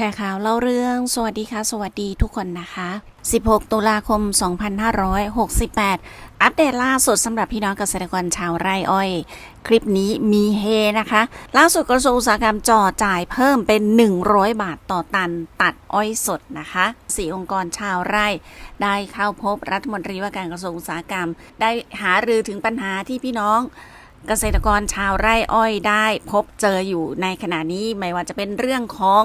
ชร์ข่าวเล่าเรื่อง สวัสดีค่ะ สวัสดีทุกคนนะคะ 16 ตุลาคม 2568 อัปเดตล่าสุดสำหรับพี่น้องเกษตรกรชาวไร่อ้อย คลิปนี้มีเฮนะคะ ล่าสุดกระทรวงอุตสาหกรรมจ่อจ่ายเพิ่มเป็น 100 บาทต่อตันตัดอ้อยสดนะคะสี่องค์กรชาวไร่ ได้เข้าพบรัฐมนตรีว่าการกระทรวงอุตสาหกรรม ได้หารือถึงปัญหาที่พี่น้อง เกษตรกรชาวไร่อ้อยได้พบเจออยู่ในขณะนี้ไม่ว่าจะเป็นเรื่องของ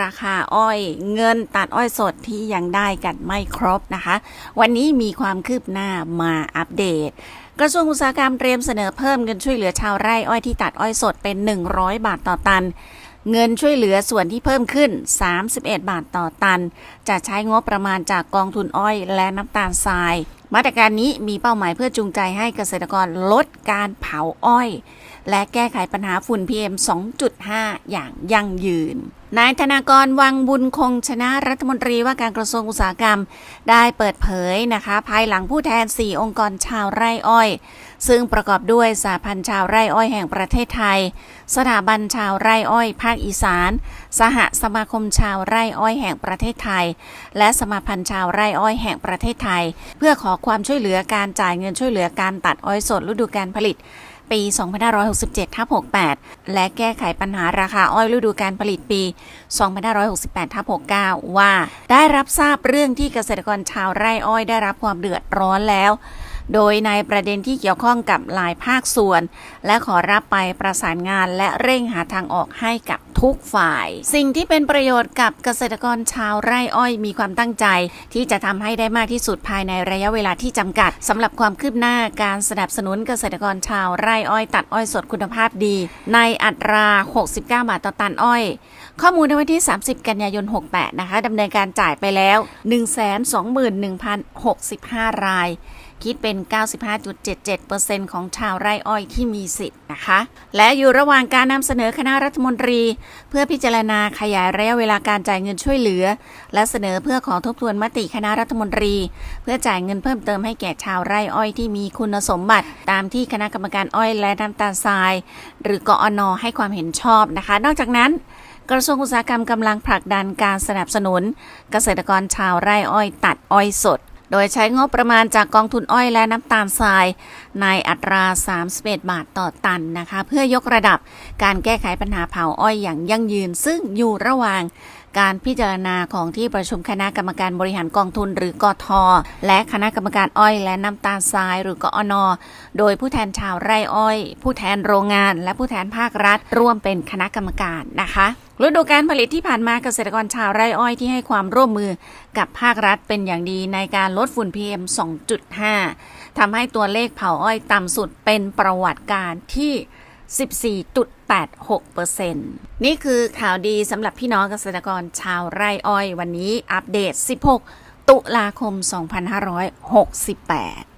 ราคาอ้อย เงินตัดอ้อยสดที่ยังได้กันไม่ครบนะคะ วันนี้มีความคืบหน้ามาอัปเดตกระทรวงอุตสาหกรรมเตรียมเสนอเพิ่มเงินช่วยเหลือชาวไร่อ้อยที่ตัดอ้อยสดเป็น 100 บาทต่อตัน เงินช่วยเหลือส่วนที่เพิ่มขึ้น 31 บาทต่อตัน จะใช้งบประมาณจากกองทุนอ้อยและน้ำตาลทราย มาตรการนี้มีเป้าหมายเพื่อจูงใจให้เกษตรกรลดการเผาอ้อย และแก้ไขปัญหาฝุ่น PM 2.5 อย่างยั่งยืน นายธนากรวังบุญคงชนะรัฐมนตรีว่าการกระทรวงอุตสาหกรรม ได้เปิดเผยนะคะ ภายหลังผู้แทน 4 องค์กรชาวไร่อ้อย ซึ่งประกอบด้วยสาพันธ์ชาวไร่อ้อยแห่งประเทศไทย สถาบันชาวไร่อ้อย ภาคอีสาน สหสมาคมชาวไร่อ้อยแห่งประเทศไทย และสมาพันธ์ชาวไร่อ้อยแห่งประเทศไทย เพื่อขอความช่วยเหลือการจ่ายเงินช่วยเหลือการตัดอ้อยสดฤดูกาลผลิต ปี 2567ทับ68 และแก้ไขปัญหาราคาอ้อยฤดูการผลิตปี 2568ทับ69 ว่าได้รับทราบเรื่องที่เกษตรกรชาวไร่อ้อยได้รับความเดือดร้อนแล้ว โดยในประเด็นที่เกี่ยวข้องกับหลายภาคส่วน และขอรับไปประสานงานและเร่งหาทางออกให้กับทุกฝ่าย สิ่งที่เป็นประโยชน์กับเกษตรกรชาวไร่อ้อยมีความตั้งใจ ที่จะทำให้ได้มากที่สุดภายในระยะเวลาที่จำกัดสำหรับความคืบหน้าการสนับสนุนเกษตรกรชาวไร่อ้อยตัดอ้อยสดคุณภาพดี ในอัตรา 69 บาทต่อตันอ้อย ข้อมูลในวันที่ 30 กันยายน 68 นะคะดำเนินการจ่ายไปแล้ว 121,065 ราย คิดเป็น 95.77%ของชาวไร่อ้อยที่มีสิทธิ์นะคะ และอยู่ระหว่างการนำเสนอคณะรัฐมนตรี เพื่อพิจารณาขยายระยะเวลาการจ่ายเงินช่วยเหลือ และเสนอเพื่อขอทบทวนมติคณะรัฐมนตรี เพื่อจ่ายเงินเพิ่มเติมให้แก่ชาวไร่อ้อยที่มีคุณสมบัติ ตามที่คณะกรรมการอ้อยและน้ำตาลทราย หรือกอนอให้ความเห็นชอบนะคะ นอกจากนั้นกระทรวงอุตสาหกรรมกำลังผลักดันการสนับสนุน เกษตรกรชาวไร่อ้อยตัดอ้อยสด โดยใช้งบประมาณจากกองทุนอ้อยและน้ำตาลทรายในอัตรา 31 บาทต่อตันนะคะ เพื่อยกระดับการแก้ไขปัญหาเผาอ้อยอย่างยั่งยืน ซึ่งอยู่ระหว่างการพิจารณาของที่ประชุมคณะกรรมการบริหารกองทุนหรือกทและคณะกรรมการอ้อยและน้ำตาลทรายหรือกอนโดยผู้แทนชาวไร่อ้อย ผู้แทนโรงงาน และผู้แทนภาครัฐ ร่วมเป็นคณะกรรมการนะคะฤดูการผลิตที่ผ่านมาเกษตรกรชาวไร่อ้อยที่ให้ความร่วมมือกับภาครัฐเป็นอย่างดีในการลดฝุ่น PM 2.5ทำให้ตัวเลขเผาอ้อยต่ำสุดเป็นประวัติการที่ 14.86%นี่คือข่าวดีสำหรับพี่น้องเกษตรกรชาวไร่อ้อยวันนี้อัปเดต 16 ตุลาคม 2568